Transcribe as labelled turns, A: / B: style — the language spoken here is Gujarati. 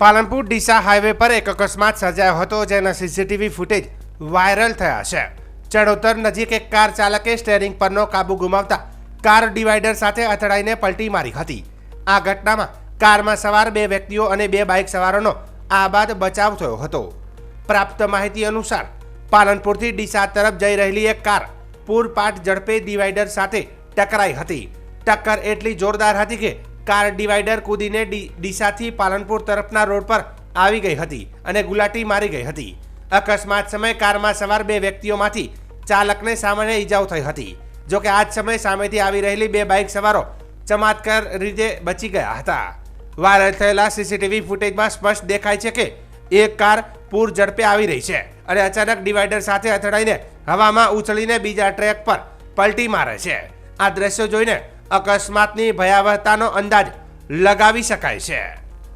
A: પાલનપુર ડીસા હાઈવે પર એક અકસ્માત સર્જાયો હતો, જેના સીસીટીવી ફૂટેજ વાયરલ થયા છે. ચડોતર નજીક એક કાર ચાલકે સ્ટેરિંગ પરનો કાબુ ગુમાવતા કાર ડિવાઈડર સાથે અથડાઈને પલટી મારી હતી. આ ઘટનામાં કારમાં સવાર બે વ્યક્તિઓ અને બે બાઇક સવારોનો આ બાદ બચાવ થયો હતો. પ્રાપ્ત માહિતી અનુસાર, પાલનપુરથી ડીસા તરફ જઈ રહેલી એક કાર પૂરપાટ ઝડપે ડિવાઈડર સાથે ટકરાઈ હતી. ટક્કર એટલી જોરદાર હતી કે કાર ડિવાઈડર કૂદીને ડીસાથી પાલનપુર તરફના રોડ પર આવી ગઈ હતી અને ગુલાટી મારી ગઈ હતી. અકસ્માત સમયે કારમાં સવાર બે વ્યક્તિઓમાંથી ચાલકને સામાન્ય ઈજાઓ થઈ હતી. જોકે આ જ સમયે સામેથી આવી રહેલી બે બાઇક સવારો ચમત્કાર રીતે બચી ગયા હતા. વાયરલ થયેલા સીસીટીવી ફૂટેજમાં સ્પષ્ટ દેખાય છે કે એક કાર પૂર ઝડપે આવી રહી છે અને અચાનક ડિવાઈડર સાથે અથડાઈને હવામાં ઉછળીને બીજા ટ્રેક પર પલટી મારે છે. આ દ્રશ્યો જોઈને અકસ્માતની ભયાવહતાનો અંદાજ લગાવી શકાય છે.